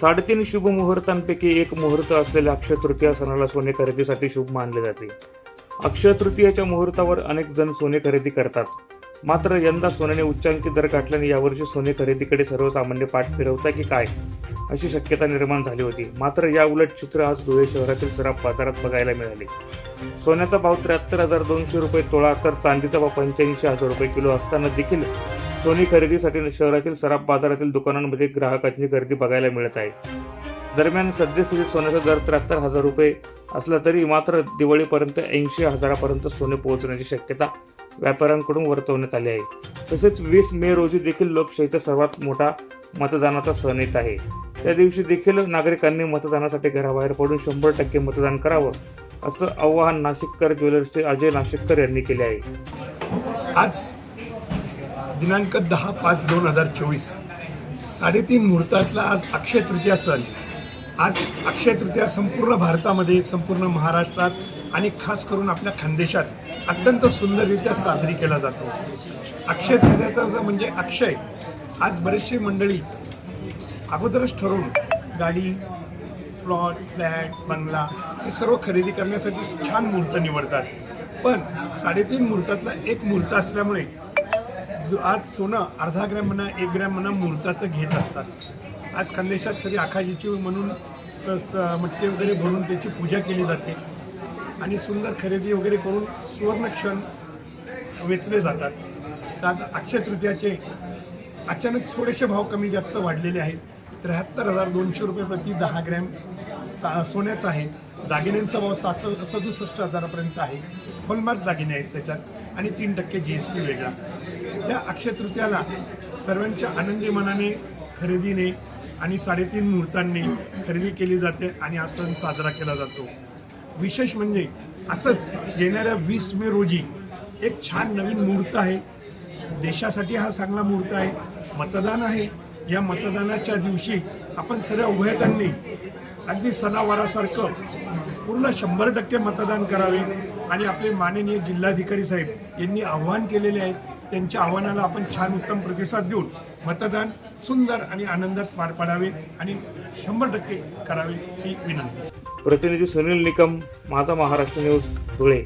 साडेतीन शुभ मुहूर्तांपैकी एक मुहूर्त असलेल्या अक्षय तृतीया सणाला सोने खरेदीसाठी शुभ मानले जाते. अक्षय तृतीयाच्या मुहूर्तावर अनेक जण सोने खरेदी करतात. मात्र यंदा सोन्याने उच्चांकी दर गाठल्याने यावर्षी सोने खरेदीकडे सर्वसामान्य पाठ फिरवता की काय? अशी शक्यता निर्माण झाली होती. मात्र या उलट चित्र आज धुळे शहरातील सराफ बाजारात बघायला मिळाले. सोन्याचा भाव त्र्याहत्तर हजार दोनशे रुपये तोळा तर चांदीचा भाव पंच्याऐंशी हजार रुपये किलो असताना देखील सोनी खरेदीसाठी शहरातील सराफ बाजारातील दुकानांमध्ये ग्राहकांची गर्दी बघायला मिळत आहे. दरम्यान सद्यस्थितीत सोन्याचा दर त्र्याहत्तर हजार रुपये असला तरी मात्र दिवाळीपर्यंत ऐंशी हजारापर्यंत सोने पोहोचण्याची शक्यता व्यापाऱ्यांकडून वर्तवण्यात आली आहे. तसेच वीस मे रोजी देखील लोकशाहीचा सर्वात मोठा मतदानाचा सण येत आहे. त्या दिवशी देखील नागरिकांनी मतदानासाठी घराबाहेर पडून शंभर टक्के मतदान करावं असं आवाहन नाशिककर ज्वेलर्सचे अजय नाशिककर यांनी केले आहे. आज दिनांक दहा पाच दोन हजार चोवीस. साडेतीन मुहूर्तातला आज अक्षय तृतीया सण. आज अक्षय तृतीया संपूर्ण भारतामध्ये संपूर्ण महाराष्ट्रात आणि खास करून आपल्या खानदेशात अत्यंत सुंदररित्या साजरी केला जातो. अक्षय तृतीयाचा म्हणजे अक्षय आज बरेचशी मंडळी अगोदरच ठरवून गाडी प्लॉट फ्लॅट बंगला हे सर्व खरेदी करण्यासाठी छान मुहूर्त निवडतात. पण साडेतीन मुहूर्तातला एक मुहूर्त असल्यामुळे आज सोनं अर्धा ग्रॅम म्हणा एक ग्रॅम म्हणा मुहूर्ताचं घेत असतात. आज खानदेशात सगळी आखाजीची म्हणून मटके वगैरे भरून त्याची पूजा केली जाते. आणि सुंदर खरेदी वगैरे करून सुवर्ण क्षण वेचले जातात. तर आता अक्षय तृतीयाचे अचानक थोडेसे भाव कमी जास्त वाढलेले आहेत. त्र्याहत्तर हजार दोनशे रुपये प्रति दहा ग्रॅम चा- सोन्याचा आहे. दागिन्यांचा भाव सास सदुसष्ट हजारापर्यंत आहे. हॉलमार्क दागिने आहेत त्याच्यात. आणि तीन टक्के जी एस टी वेगळा. या अक्षय तृतीयाला सर्वांच्या आनंदी मनाने खरेदीने आणि साडेतीन मुहूर्तांनी खरेदी केली जाते आणि हा सण साजरा केला जातो. विशेष म्हणजे असंच येणाऱ्या वीस मे रोजी एक छान नवीन मुहूर्त आहे. देशासाठी हा चांगला मुहूर्त आहे. मतदान आहे. या मतदानाच्या दिवशी आपण सर्व उभयतांनी अगदी सणावारासारखं पूर्ण शंभर टक्के मतदान करावे आणि आपले माननीय जिल्हाधिकारी साहेब यांनी आव्हान केलेले आहे. त्यांच्या आव्हानाला आपण छान उत्तम प्रतिसाद देऊन मतदान सुंदर आणि आनंदात पार पाडावे आणि शंभर टक्के करावे ही विनंती. प्रतिनिधी सुनील निकम माझा महाराष्ट्र न्यूज धुळे.